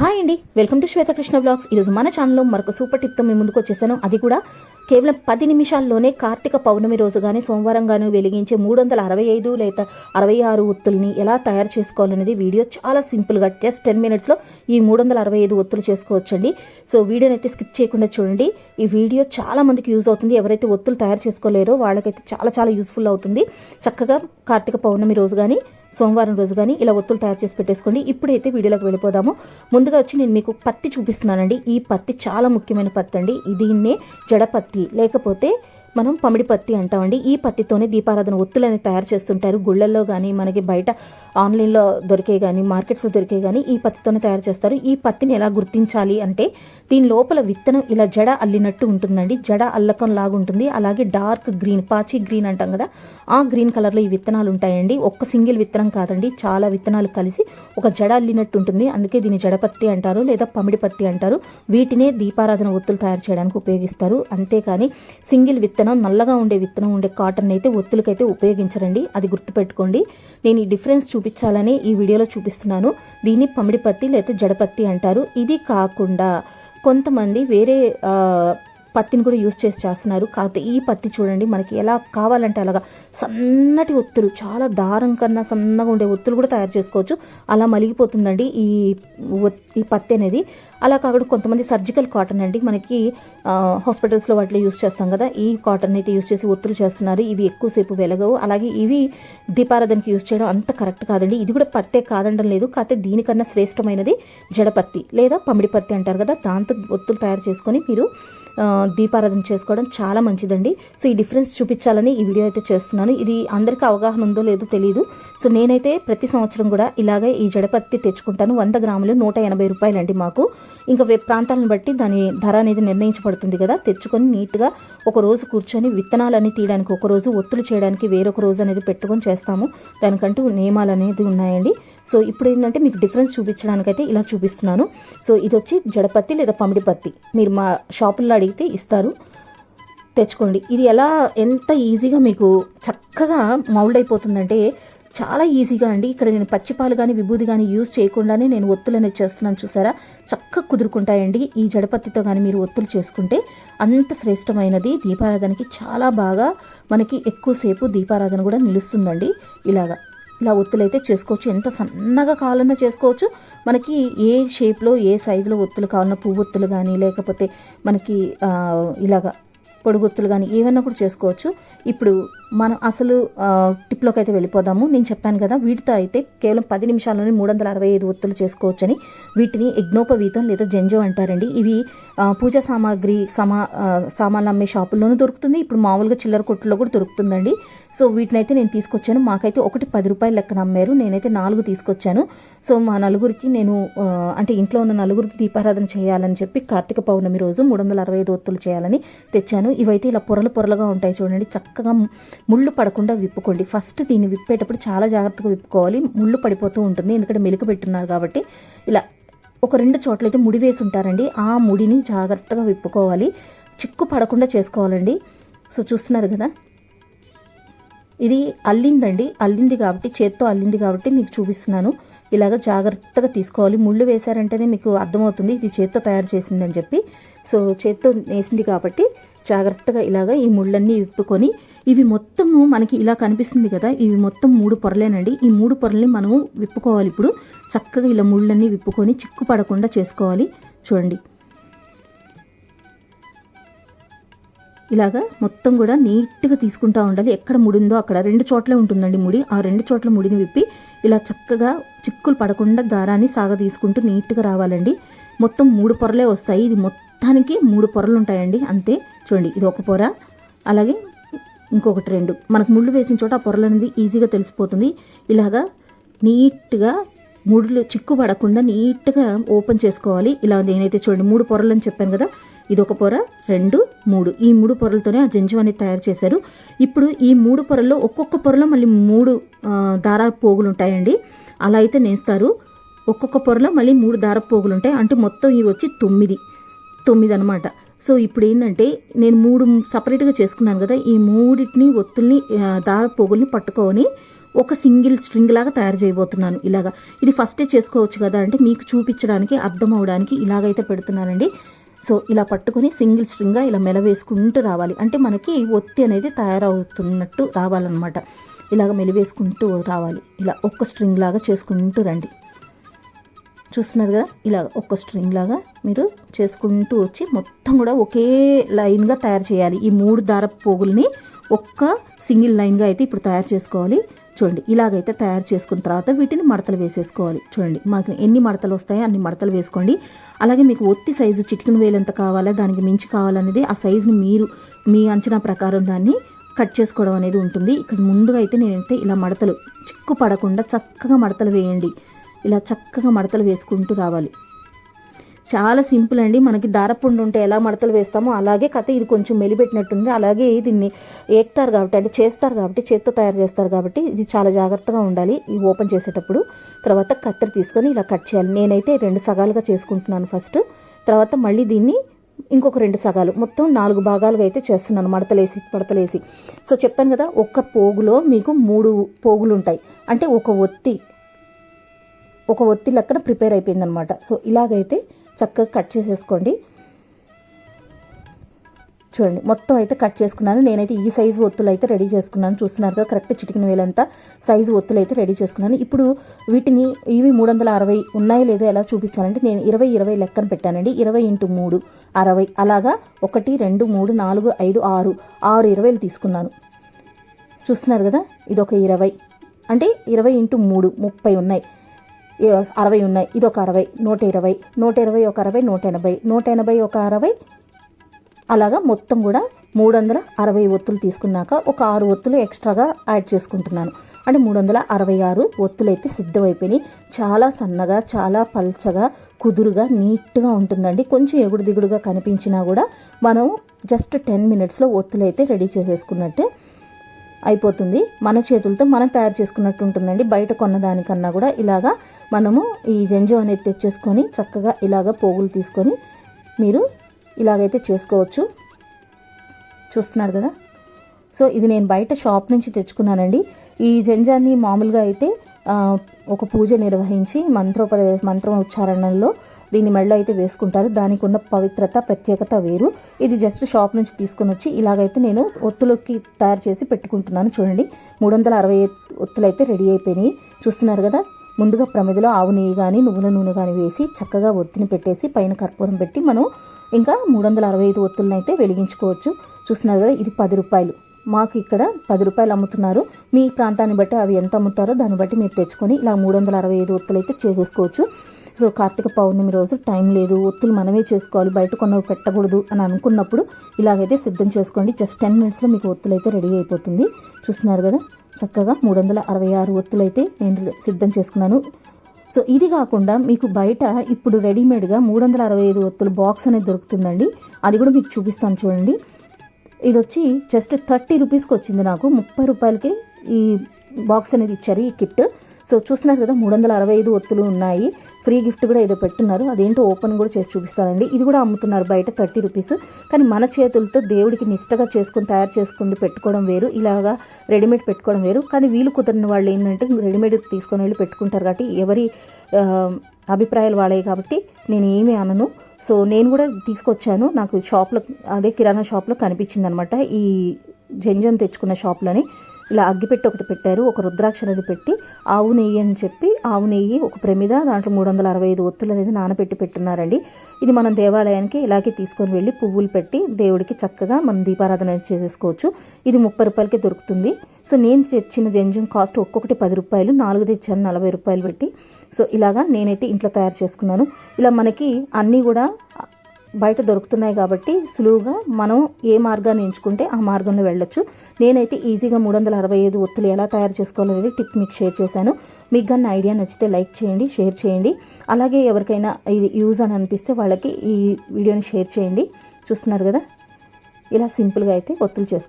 Hi అండి. Welcome to Swetha Krishna blogs ఈరోజు మన ఛానల్లో మరొక సూపర్ టిప్తో మీ ముందుకు వచ్చేసాను. అది కూడా కేవలం పది నిమిషాల్లోనే కార్తీక పౌర్ణమి రోజు కానీ సోమవారం కానీ వెలిగించే మూడు వందల అరవై ఐదు లేదా అరవై ఆరు ఒత్తుల్ని ఎలా తయారు చేసుకోవాలనేది వీడియో చాలా సింపుల్గా జస్ట్ టెన్ మినిట్స్లో ఈ మూడు వందల అరవై ఐదు ఒత్తులు చేసుకోవచ్చండి. సో వీడియోని అయితే స్కిప్ చేయకుండా చూడండి. ఈ వీడియో చాలా మందికి యూజ్ అవుతుంది. ఎవరైతే ఒత్తులు తయారు చేసుకోలేరో వాళ్ళకైతే చాలా చాలా యూస్ఫుల్ అవుతుంది. చక్కగా కార్తీక పౌర్ణమి రోజు కానీ సోమవారం రోజు కానీ ఇలా ఒత్తులు తయారు చేసి పెట్టేసుకోండి. ఇప్పుడైతే వీడియోలోకి వెళ్ళిపోదాము. ముందుగా వచ్చి నేను మీకు పత్తి చూపిస్తున్నానండి. ఈ పత్తి చాలా ముఖ్యమైన పత్తి అండి. దీన్నే జడపత్తి. లేకపోతే మనం పమిడి పత్తి అంటామండి. ఈ పత్తితోనే దీపారాధన ఒత్తులని తయారు చేస్తుంటారు. గుళ్ళల్లో కానీ మనకి బయట ఆన్లైన్లో దొరికే కానీ మార్కెట్స్లో దొరికే కానీ ఈ పత్తితోనే తయారు చేస్తారు. ఈ పత్తిని ఎలా గుర్తించాలి అంటే దీని లోపల విత్తనం ఇలా జడ అల్లినట్టు ఉంటుందండి. జడ అల్లకం లాగా ఉంటుంది. అలాగే డార్క్ గ్రీన్ పాచి గ్రీన్ అంటాం కదా ఆ గ్రీన్ కలర్లో ఈ విత్తనాలు ఉంటాయండి. ఒక్క సింగిల్ విత్తనం కాదండి. చాలా విత్తనాలు కలిసి ఒక జడ అల్లినట్టు ఉంటుంది. అందుకే దీన్ని జడపత్తి అంటారు లేదా పమిడి పత్తి అంటారు. వీటినే దీపారాధన ఒత్తులు తయారు చేయడానికి ఉపయోగిస్తారు. అంతేకాని సింగిల్ విత్తనం విత్తనం నల్లగా ఉండే విత్తనం ఉండే కాటన్ అయితే ఒత్తులకైతే ఉపయోగించరండి. అది గుర్తుపెట్టుకోండి. నేను ఈ డిఫరెన్స్ చూపించాలని ఈ వీడియోలో చూపిస్తున్నాను. దీన్ని పమిడి పత్తి లేదా జడపత్తి అంటారు. ఇది కాకుండా కొంతమంది వేరే పత్తిని కూడా యూస్ చేసి చేస్తున్నారు. కాకపోతే ఈ పత్తి చూడండి మనకి ఎలా కావాలంటే అలాగా సన్నటి ఒత్తులు చాలా దారం కన్నా సన్నగా ఉండే ఒత్తులు కూడా తయారు చేసుకోవచ్చు. అలా మలిగిపోతుందండి ఈ ఈ పత్తి అనేది. అలా కాకుండా కొంతమంది సర్జికల్ కాటన్ అండి. మనకి హాస్పిటల్స్లో వాటిలో యూస్ చేస్తాం కదా. ఈ కాటన్ అయితే యూస్ చేసి ఒత్తులు చేస్తున్నారు. ఇవి ఎక్కువసేపు వెలగవు. అలాగే ఇవి దీపారాధనకి యూస్ చేయడం అంత కరెక్ట్ కాదండి. ఇది కూడా పత్తే కాదండం లేదు. కాకపోతే దీనికన్నా శ్రేష్టమైనది జడపత్తి లేదా పమిడి పత్తి అంటారు కదా. దాంతో ఒత్తులు తయారు చేసుకొని మీరు దీపారాధన చేసుకోవడం చాలా మంచిదండి. సో ఈ డిఫరెన్స్ చూపించాలని ఈ వీడియో అయితే చేస్తున్నాను. ఇది అందరికీ అవగాహన ఉందో లేదో తెలియదు సో నేనైతే ప్రతి సంవత్సరం కూడా ఇలాగే ఈ జడపత్తి తెచ్చుకుంటాను. వంద గ్రాములు నూట ఎనభై రూపాయలండి మాకు. ఇంకా వే ప్రాంతాలను బట్టి దాని ధర అనేది నిర్ణయించబడుతుంది కదా. తెచ్చుకొని నీట్గా ఒక రోజు కూర్చొని విత్తనాలన్నీ తీయడానికి ఒక రోజు ఒత్తులు చేయడానికి వేరొక రోజు అనేది పెట్టుకొని చేస్తాము. దానికంటూ నియమాలు అనేది ఉన్నాయండి. సో ఇప్పుడు ఏంటంటే మీకు డిఫరెన్స్ చూపించడానికైతే ఇలా చూపిస్తున్నాను. సో ఇది వచ్చి జడపత్తి లేదా పమిడి పత్తి మీరు మా షాపుల్లో అడిగితే ఇస్తారు. తెచ్చుకోండి. ఇది ఎలా ఎంత ఈజీగా మీకు చక్కగా మౌల్డ్ అయిపోతుందంటే చాలా ఈజీగా అండి. ఇక్కడ నేను పచ్చిపాలు కానీ విభూది కానీ యూజ్ చేయకుండానే నేను ఒత్తులు అనేది చేస్తున్నాను చూసారా? చక్కగా కుదురుకుంటాయండి. ఈ జడపత్తితో కానీ మీరు ఒత్తులు చేసుకుంటే అంత శ్రేష్టమైనది. దీపారాధనకి చాలా బాగా మనకి ఎక్కువసేపు దీపారాధన కూడా నిలుస్తుందండి. ఇలాగా. ఇలా ఒత్తులు అయితే చేసుకోవచ్చు. ఎంత సన్నగా కావాలన్నా చేసుకోవచ్చు. మనకి ఏ షేప్లో ఏ సైజులో ఒత్తులు కావాలన్నా పువ్వు ఒత్తులు కానీ లేకపోతే మనకి ఇలాగ పొడుగొత్తులు కానీ ఏవైనా కూడా చేసుకోవచ్చు. ఇప్పుడు మనం అసలు టిప్లోకి అయితే వెళ్ళిపోదాము. నేను చెప్పాను కదా వీటితో అయితే కేవలం పది నిమిషాల్లోనే మూడు వందల అరవై ఐదు ఒత్తులు చేసుకోవచ్చని వీటిని యజ్ఞోపవీతం లేదా జంజో అంటారండి. ఇవి పూజా సామాగ్రి సమా సామాన్లు అమ్మే షాపుల్లోనూ దొరుకుతుంది. ఇప్పుడు మామూలుగా చిల్లర కొట్టులో కూడా దొరుకుతుందండి. సో వీటినైతే నేను తీసుకొచ్చాను. మాకైతే ఒకటి పది రూపాయల లెక్కన అమ్మారు. నేనైతే నాలుగు తీసుకొచ్చాను. సో మా నలుగురికి నేను అంటే ఇంట్లో ఉన్న నలుగురికి దీపారాధన చేయాలని చెప్పి కార్తీక పౌర్ణమి రోజు మూడు వందల అరవై ఐదు ఒత్తులు చేయాలని తెచ్చాను. ఇవైతే ఇలా పొరలు పొరలుగా ఉంటాయి చూడండి. చక్కగా ముళ్ళు పడకుండా విప్పుకోండి. ఫస్ట్ దీన్ని విప్పేటప్పుడు చాలా జాగ్రత్తగా విప్పుకోవాలి. ముళ్ళు పడిపోతూ ఉంటుంది. ఎందుకంటే మెలుకు పెట్టున్నారు కాబట్టి ఇలా ఒక రెండు చోట్లయితే ముడి వేసి ఉంటారండి. ఆ ముడిని జాగ్రత్తగా విప్పుకోవాలి. చిక్కు పడకుండా చేసుకోవాలండి. సో చూస్తున్నారు కదా? ఇది అల్లిందండి. అల్లింది కాబట్టి చేత్తో అల్లింది కాబట్టి మీకు చూపిస్తున్నాను. ఇలాగ జాగ్రత్తగా తీసుకోవాలి. ముళ్ళు వేశారంటేనే మీకు అర్థమవుతుంది. ఇది చేత్తో తయారు చేసిందని చెప్పి. సో చేత్తో వేసింది కాబట్టి జాగ్రత్తగా ఇలాగ ఈ ముళ్ళన్నీ విప్పుకొని ఇవి మొత్తము మనకి ఇలా కనిపిస్తుంది కదా ఇవి మొత్తం మూడు పొరలేనండి. ఈ మూడు పొరల్ని మనము విప్పుకోవాలి ఇప్పుడు. చక్కగా ఇలా ముళ్ళన్నీ విప్పుకొని చిక్కు పడకుండా చేసుకోవాలి. చూడండి. ఇలాగా మొత్తం కూడా నీట్గా తీసుకుంటా ఉండాలి. ఎక్కడ ముడిందో అక్కడ. రెండు చోట్లే ఉంటుందండి ముడి. ఆ రెండు చోట్ల ముడిని విప్పి ఇలా చక్కగా చిక్కులు పడకుండా దారాన్ని సాగ తీసుకుంటూ నీట్గా రావాలండి. మొత్తం మూడు పొరలే వస్తాయి. ఇది మొత్తానికి మూడు పొరలు ఉంటాయండి. అంతే. చూడండి. ఇది ఒక పొర. అలాగే ఇంకొకటి రెండు. మనకు ముళ్ళు వేసిన చోట ఆ పొరలు అనేది ఈజీగా తెలిసిపోతుంది. ఇలాగా నీట్గా ముడులు చిక్కు పడకుండా నీట్గా ఓపెన్ చేసుకోవాలి. ఇలా నేనైతే చూడండి మూడు పొరలు అని చెప్పాను కదా ఇది ఒక పొర రెండు మూడు. ఈ మూడు పొరలతోనే ఆ జంజు అనేది తయారు చేశారు. ఇప్పుడు ఈ మూడు పొరల్లో ఒక్కొక్క పొరలో మళ్ళీ మూడు ఆ, దారా పోగులు ఉంటాయండి. అలా అయితే నేస్తారు. ఒక్కొక్క పొరలో మళ్ళీ మూడు దార పోగులు ఉంటాయి. అంటే మొత్తం ఇవి వచ్చి తొమ్మిది. తొమ్మిది అనమాట సో ఇప్పుడు ఏంటంటే నేను మూడు సపరేట్గా చేసుకున్నాను కదా ఈ మూడింటిని ఒత్తుల్ని దార పోగుల్ని పట్టుకొని ఒక సింగిల్ స్ట్రింగ్ లాగా తయారు చేయబోతున్నాను ఇలాగా. ఇది ఫస్టే చేసుకోవచ్చు కదా అంటే మీకు చూపించడానికి అర్థం అవడానికి ఇలాగైతే పెడుతున్నానండి. సో ఇలా పట్టుకొని సింగిల్ స్ట్రింగ్గా ఇలా మెలవేసుకుంటూ రావాలి. అంటే మనకి ఒత్తి అనేది తయారవుతున్నట్టు రావాలన్నమాట. ఇలాగ మెలివేసుకుంటూ రావాలి. ఇలా ఒక్క స్ట్రింగ్ లాగా చేసుకుంటూ రండి. చూస్తున్నారు కదా? ఇలా ఒక్క స్ట్రింగ్ లాగా మీరు చేసుకుంటూ వచ్చి మొత్తం కూడా ఒకే లైన్గా తయారు చేయాలి. ఈ మూడు దారపు పోగుల్ని ఒక్క సింగిల్ లైన్గా అయితే ఇప్పుడు తయారు చేసుకోవాలి. చూడండి ఇలాగైతే తయారు చేసుకున్న తర్వాత వీటిని మడతలు వేసేసుకోవాలి. చూడండి మాకు ఎన్ని మడతలు వస్తాయో అన్ని మడతలు వేసుకోండి. అలాగే మీకు ఒత్తి సైజు చిటికిన వేలు ఎంత కావాలా దానికి మించి కావాలనేది ఆ సైజుని మీరు మీ అంచనా ప్రకారం దాన్ని కట్ చేసుకోవడం అనేది ఉంటుంది. ఇక్కడ ముందుగా అయితే నేనైతే ఇలా మడతలు చిక్కు పడకుండా చక్కగా మడతలు వేయండి. ఇలా చక్కగా మడతలు వేసుకుంటూ రావాలి. చాలా సింపుల్ అండి. మనకి దారపుండు ఉంటే ఎలా మడతలు వేస్తామో అలాగే కథ ఇది కొంచెం మెలిపెట్టినట్టుంది. అలాగే దీన్ని ఏక్తారు కాబట్టి అంటే చేస్తారు కాబట్టి చేత్తో తయారు చేస్తారు కాబట్టి ఇది చాలా జాగ్రత్తగా ఉండాలి. ఇది ఓపెన్ చేసేటప్పుడు తర్వాత కత్తెర తీసుకొని ఇలా కట్ చేయాలి. నేనైతే రెండు సగాలుగా చేసుకుంటున్నాను ఫస్ట్. తర్వాత మళ్ళీ దీన్ని ఇంకొక రెండు సగాలు. మొత్తం నాలుగు భాగాలుగా అయితే చేస్తున్నాను మడతలేసి మడతలేసి. సో చెప్పాను కదా ఒక్క పోగులో మీకు మూడు పోగులు ఉంటాయి అంటే ఒక ఒత్తి ఒక ఒత్తి లెక్కన ప్రిపేర్ అయిపోయిందనమాట. సో ఇలాగైతే చక్కగా కట్ చేసేసుకోండి. చూడండి మొత్తం అయితే కట్ చేసుకున్నాను. నేనైతే ఈ సైజు ఒత్తులు అయితే రెడీ చేసుకున్నాను. చూస్తున్నారు కదా కరెక్ట్ చిటికిన వేలంతా సైజు ఒత్తులు అయితే రెడీ చేసుకున్నాను. ఇప్పుడు వీటిని ఇవి మూడు వందల అరవై ఉన్నాయో లేదో ఎలా చూపించాలంటే నేను ఇరవై ఇరవై లెక్కన పెట్టానండి. ఇరవై ఇంటూ మూడు అరవై. అలాగా ఒకటి రెండు మూడు నాలుగు ఐదు ఆరు ఆరు ఇరవైలు తీసుకున్నాను. చూస్తున్నారు కదా ఇది ఒక ఇరవై. అంటే ఇరవై ఇంటూ మూడు ముప్పై ఉన్నాయి. అరవై ఉన్నాయి. ఇది ఒక అరవై నూట ఇరవై నూట ఇరవై ఒక అరవై నూట ఎనభై నూట ఎనభై ఒక అరవై. అలాగా మొత్తం కూడా మూడు వందల అరవై ఒత్తులు తీసుకున్నాక ఒక ఆరు ఒత్తులు ఎక్స్ట్రాగా యాడ్ చేసుకుంటున్నాను. అంటే మూడు వందల అరవై ఆరు ఒత్తులు అయితే సిద్ధమైపోయినాయి. చాలా సన్నగా చాలా పల్చగా కుదురుగా నీట్గా ఉంటుందండి. కొంచెం ఎగుడు దిగుడుగా కనిపించినా కూడా మనం జస్ట్ టెన్ మినిట్స్లో ఒత్తులు అయితే రెడీ చేసేసుకున్నట్టే అయిపోతుంది. మన చేతులతో మనం తయారు చేసుకున్నట్టు ఉంటుందండి. బయట కొన్నదానికన్నా కూడా ఇలాగా మనము ఈ జంజం అనేది తెచ్చేసుకొని చక్కగా ఇలాగ పోగులు తీసుకొని మీరు ఇలాగైతే చేసుకోవచ్చు. చూస్తున్నారు కదా? సో ఇది నేను బయట షాప్ నుంచి తెచ్చుకున్నానండి. ఈ జంజాన్ని మామూలుగా అయితే ఒక పూజ నిర్వహించి మంత్రోపదే మంత్రం ఉచ్చారణలో దీన్ని మెళ్ళ అయితే వేసుకుంటారు. దానికి ఉన్న పవిత్రత ప్రత్యేకత వేరు. ఇది జస్ట్ షాప్ నుంచి తీసుకొని వచ్చి ఇలాగైతే నేను ఒత్తులోకి తయారు చేసి పెట్టుకుంటున్నాను. చూడండి మూడు వందల అరవై ఒత్తులు అయితే రెడీ అయిపోయినాయి. చూస్తున్నారు కదా ముందుగా ప్రమిదలో ఆవు నెయ్యి కానీ నువ్వుల నూనె కానీ వేసి చక్కగా ఒత్తిని పెట్టేసి పైన కర్పూరం పెట్టి మనం ఇంకా మూడు వందల అరవై ఐదు ఒత్తులను అయితే వెలిగించుకోవచ్చు. చూస్తున్నారు కదా ఇది పది రూపాయలు. మాకు ఇక్కడ పది రూపాయలు అమ్ముతున్నారు. మీ ప్రాంతాన్ని బట్టి అవి ఎంత అమ్ముతారో దాన్ని బట్టి మీరు తెచ్చుకొని ఇలా మూడు వందల అరవై ఐదు ఒత్తులు అయితే చేసేసుకోవచ్చు. సో కార్తీక పౌర్ణమి రోజు టైం లేదు ఒత్తులు మనమే చేసుకోవాలి బయట కొన్నవి పెట్టకూడదు అని అనుకున్నప్పుడు ఇలాగైతే సిద్ధం చేసుకోండి. జస్ట్ టెన్ మినిట్స్లో మీకు ఒత్తులు అయితే రెడీ అయిపోతుంది. చూస్తున్నారు కదా? చక్కగా మూడు వందల అరవై ఆరు ఒత్తులు అయితే నేను సిద్ధం చేసుకున్నాను. సో ఇది కాకుండా మీకు బయట ఇప్పుడు రెడీమేడ్గా మూడు వందల అరవై ఐదు ఒత్తులు బాక్స్ అనేది దొరుకుతుందండి. అది కూడా మీకు చూపిస్తాను చూడండి. ఇది వచ్చి జస్ట్ థర్టీ రూపీస్కి వచ్చింది నాకు. ముప్పై రూపాయలకి ఈ బాక్స్ అనేది ఇచ్చారు ఈ కిట్. సో చూస్తున్నారు కదా మూడు వందల అరవై ఐదు ఒత్తులు ఉన్నాయి. ఫ్రీ గిఫ్ట్ కూడా ఏదో పెట్టున్నారు. అదేంటో ఓపెన్ కూడా చేసి చూపిస్తారండి ఇది కూడా అమ్ముతున్నారు బయట థర్టీ రూపీస్. కానీ మన చేతులతో దేవుడికి నిష్టగా చేసుకుని తయారు చేసుకుని పెట్టుకోవడం వేరు. ఇలాగా రెడీమేడ్ పెట్టుకోవడం వేరు. కానీ వీలు కుదరని వాళ్ళు ఏంటంటే రెడీమేడ్ తీసుకొని వెళ్ళి పెట్టుకుంటారు కాబట్టి ఎవరి అభిప్రాయాలు వాళ్ళే కాబట్టి నేను ఏమీ అనను. సో నేను కూడా తీసుకొచ్చాను. నాకు షాప్లో అదే కిరాణా షాప్లో కనిపించింది అనమాట ఈ జంజం తెచ్చుకున్న షాప్లోని. ఇలా అగ్గిపెట్టి ఒకటి పెట్టారు ఒక రుద్రాక్ష అనేది పెట్టి ఆవు నెయ్యి అని చెప్పి ఆవు నెయ్యి ఒక ప్రమిద దాంట్లో మూడు వందల అరవై ఐదు ఒత్తులు అనేది నానబెట్టి పెట్టున్నారండి. ఇది మనం దేవాలయానికి ఇలాగే తీసుకొని వెళ్ళి పువ్వులు పెట్టి దేవుడికి చక్కగా మనం దీపారాధన చేసేసుకోవచ్చు. ఇది ముప్పై రూపాయలకి దొరుకుతుంది. సో నేను తెచ్చిన జంజం కాస్ట్ ఒక్కొక్కటి పది రూపాయలు నాలుగు తెచ్చాను నలభై రూపాయలు పెట్టి. సో ఇలాగా నేనైతే ఇంట్లో తయారు చేసుకున్నాను. ఇలా మనకి అన్నీ కూడా బయట దొరుకుతున్నాయి కాబట్టి సులువుగా మనం ఏ మార్గాన్ని ఎంచుకుంటే ఆ మార్గంలో వెళ్ళొచ్చు. నేనైతే ఈజీగా మూడు వందల అరవై ఐదు ఒత్తులు ఎలా తయారు చేసుకోవాలనేది టిప్ మీకు షేర్ చేశాను. మీకు కానీ ఐడియా నచ్చితే లైక్ చేయండి షేర్ చేయండి. అలాగే ఎవరికైనా ఇది యూజ్ అని అనిపిస్తే వాళ్ళకి ఈ వీడియోని షేర్ చేయండి. చూస్తున్నారు కదా? ఇలా సింపుల్గా అయితే ఒత్తులు చేసుకో